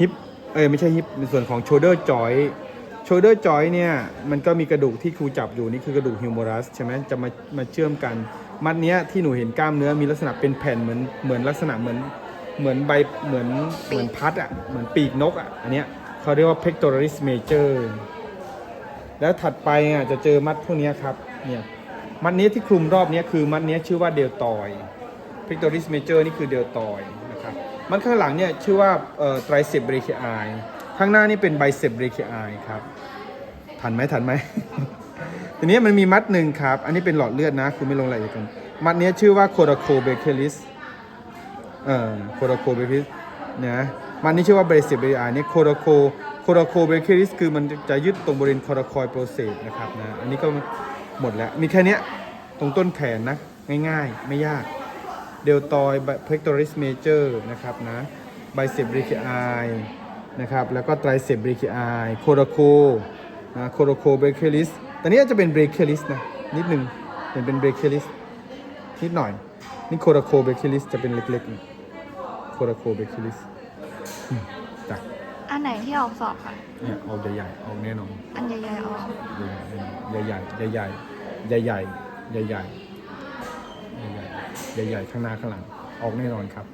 ฮิปเอ้ยไม่ใช่ฮิปในส่วนของ shoulder joint shoulder joint เนี่ยมันก็มีกระดูกที่ครูจับอยู่นี่คือกระดูกฮิวม r รัสใช่ไหมจะมามาเชื่อมกัน มัดเนี้ยที่หนูเห็นกล้ามเนื้อมีลักษณะเป็นแผ่นเหมือนเหมือนลักษณะเหมือนเหมือนใบเหมือนเหมือนพัดอะเหมือนปีกนกอะอันเนี้ยเขาเรียกว่า pectoralis major แล้วถัดไปอะจะเจอมัดพวกเนี้ยครับเนี่ยมัดนี้ที่คลุมรอบเนี้ยคือมัดเนี้ยชื่อว่าเดลตอย pectoralis major นี่คือเดลตอยนะครับ มัดข้างหลังเนี่ยชื่อว่าเอ่อ tricep brachii ข้างหน้านี่เป็น bicep brachii ครับ ทันไหมทันไหม ทีนี้มันมีมัดหนึ่งครับ อันนี้เป็นหลอดเลือดนะคุณไม่ลงรายละเอียดกัน มัดนี้ชื่อว่า coracobecalis เอ่อ coracobecalis นะมันนี้ชื่อว่า bicep brachii นี่ coraco coracobecalis คือมันจะยึดตรงบริเวณ coracoid process นะครับนะอันนี้ก็หมดแล้ว มีแค่นี้ตรงต้นแขนนะ ง่ายๆ ไม่ยาก เดลตอยเพกตอริสเมเจอร์นะครับนะไบเซปบริคิไอนะครับแล้วก็ไตรเซปบริคิไอโคโรโคนะโคโรโคเบรคเคลิสตอนนี้จะเป็นเบรคเคลิสนะนิดหนึ่งเป็นเป็นเบรคเคลิสนิดหน่อย นี่โคโรโคเบรคเคลิสจะเป็นเล็กๆโคโรโคเบรคเคลิสจ้ะอันไหนที่ออกสอบค่ะเนี่ยออกใหญ่ๆออกแน่นอนอันใหญ่ๆออกใหญ่ๆใหญ่ๆใหญ่ๆใหญ่ๆใหญ่ๆ ใหญ่ๆ ข้างหน้าข้างหลัง ออกแน่นอนครับ